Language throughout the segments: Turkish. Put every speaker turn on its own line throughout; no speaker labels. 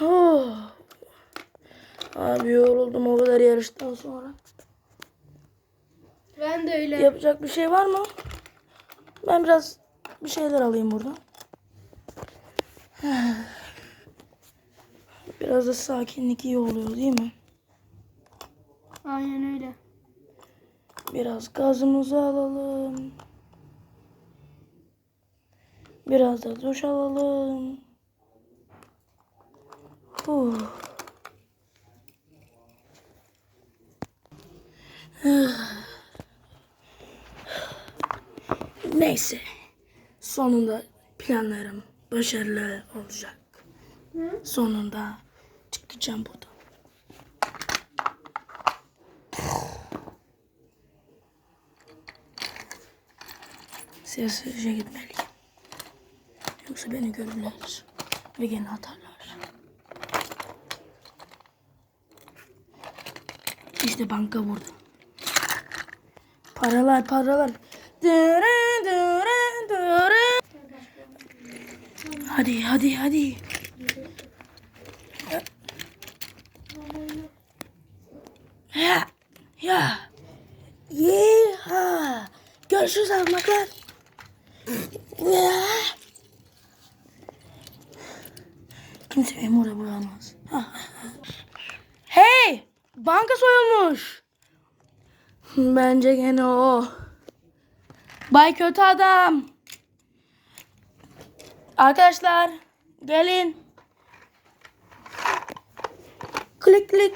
Oh. Abi yoruldum o kadar yarıştan sonra.
Ben de öyle.
Yapacak bir şey var mı? Ben biraz bir şeyler alayım buradan. Biraz da sakinlik iyi oluyor değil mi?
Aynen öyle.
Biraz gazımızı alalım. Biraz da duş alalım. Neyse. Sonunda planlarım başarılı olacak.
Hı?
Sonunda çıkacağım buradan. Sessizce gitmeliyim. Yoksa beni görürler ve gene atarlar. İşte banka burada. Paralar paralar. Hadi hadi hadi. Ya. Ya. Yeha. Görüşürüz ahmaklar. Ya. Kimse burada bulamaz. Ha, ha, ha. Hey! Banka soyulmuş. Bence gene o. Bay kötü adam. Arkadaşlar gelin. Klik klik.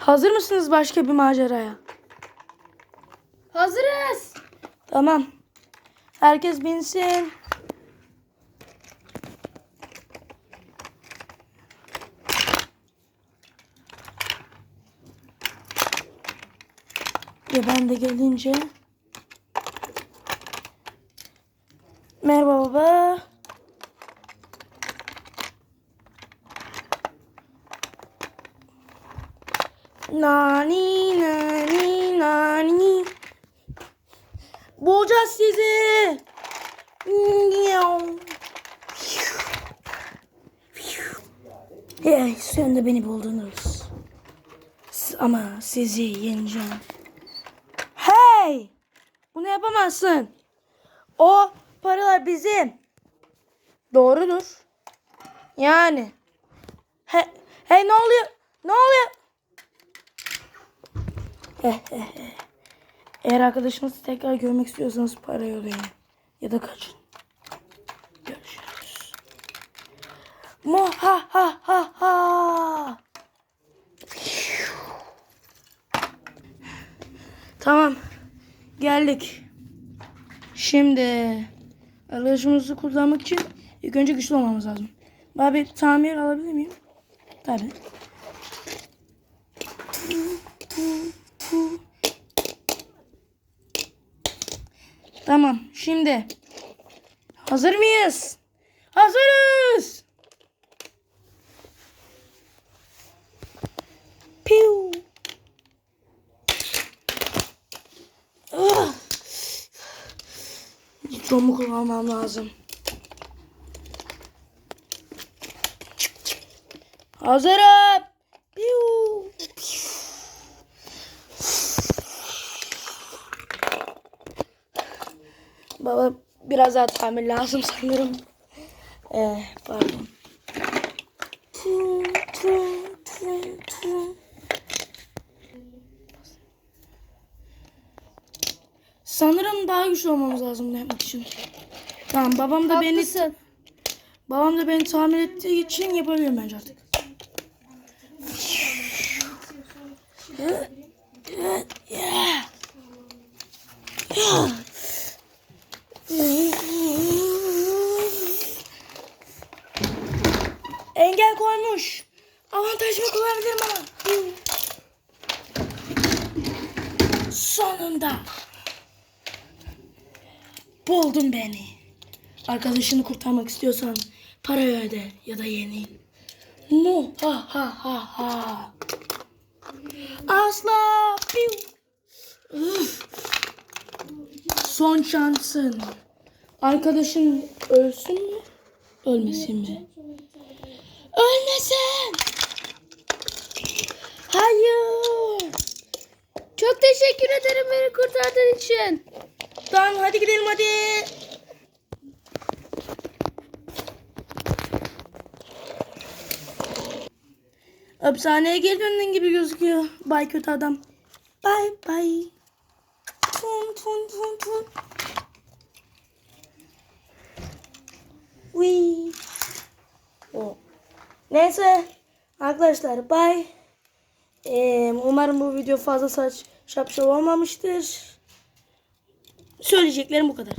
Hazır mısınız başka bir maceraya?
Hazırız.
Tamam. Herkes binsin. Ve ben de gelince Merhaba baba. Nani nani nani. Bulacağız sizi. Hey, sen de beni buldunuz. Ama sizi yeneceğim. Hey! Bunu yapamazsın. O paralar bizim. Doğrudur. Yani. He, hey ne oluyor? Ne oluyor? Eğer arkadaşınızı tekrar görmek istiyorsanız para yollayın. Ya da kaçın. Görüşürüz. Mo ha ha ha ha. Tamam. Geldik. Şimdi arkadaşımızı kullanmak için ilk önce güçlü olmamız lazım. Abi tamir alabilir miyim? Tabii. Tamam. Şimdi hazır mıyız? Hazırız. Piu. Ah. Domu kullanmam lazım. Hazırım. Piu. Baba biraz daha tamir lazım sanırım. Ee, pardon. Sanırım daha güçlü olmamız lazım bunu yapmak için. Tamam babam da beni
Haklısın.
babam da beni tamir ettiği için yapabilirim bence artık. Engel koymuş. Avantajımı kullanabilirim ama. Sonunda. Buldun beni. Arkadaşını kurtarmak istiyorsan para öde ya da yenil. Mu ha ha ha ha. Asla. Son şansın. Arkadaşın ölsün mü? Ölmesin mi? Ölmesin! Hayır!
Çok teşekkür ederim beni kurtardığın için.
Tamam hadi gidelim hadi. Hapishaneye geri döndün gibi gözüküyor. Bay kötü adam. Bay bay. Tun tun tun tun. Uy. O. Neyse. Arkadaşlar bay. Ee, umarım bu video fazla saç şapşal olmamıştır. Söyleyeceklerim bu kadar.